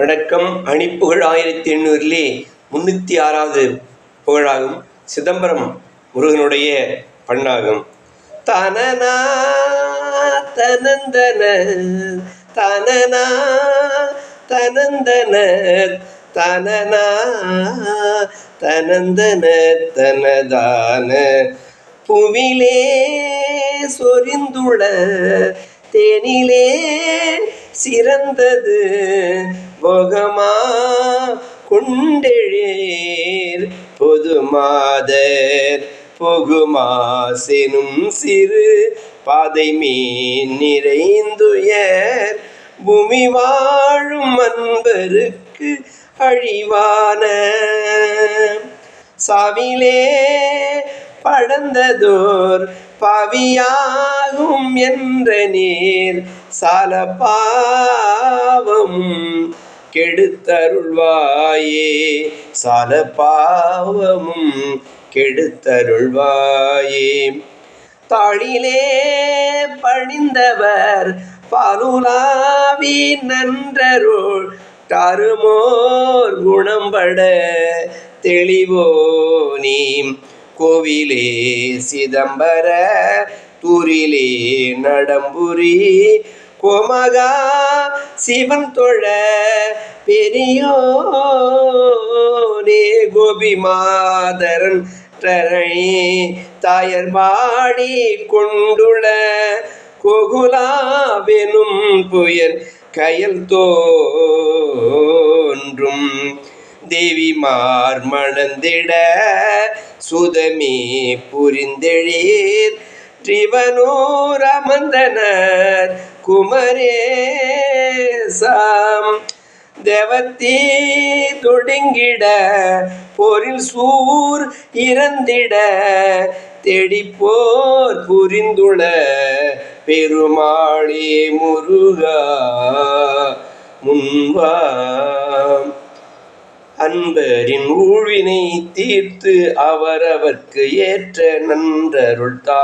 வணக்கம். அணிப்புகழ் ஆயிரத்தி எண்ணூறிலே முன்னூற்றி ஆறாவது புகழாகும். சிதம்பரம் முருகனுடைய பண்ணாகும். தனனா தனந்தன தனனா தனந்தன தனனா தனந்தன தனதான. புவிலே சொரிந்துள தேனிலே சிறந்தது. போகமா குண்டெழீர் பொதுமாதர் புகுமாசெனும் சிறு பாதை மீன் நிறைந்துயர் பூமி வாழும் அன்பருக்கு அழிவான. சாவிலே படந்ததோர் பவியாகும் என்ற நீர் சால பாவம் கெடுத்தருள்வாயே. சல பாவமும் கெடுத்தருள்வாயே. தாளிலே பணிந்தவர் பாலுலாவி நன்றருள் தருமோர் குணம்பட தெளிவோனி கோவிலே சிதம்பர தூரிலே நடம்புரி கோமகா சிவன் தொழ பெரியோனே கோபி மாதரன் தரணி தாயர் பாடி கொண்டுள்ள கோகுலாவெனும் புயல் கயல் தோன்றும். தேவிமார் மணந்திட சுதமே புரிந்தெழீர். திவனூர் அமர்ந்தனர். குமரேசாம். தேவத்தீ தொடுங்கிட போரில் சூர் இறந்திட தேடிப்போர் புரிந்துள பெருமாளே முருகா முன்வாம் அன்பரின் ஊழ்வினை தீர்த்து அவரவர்க்கு ஏற்ற நன்றருள்தா.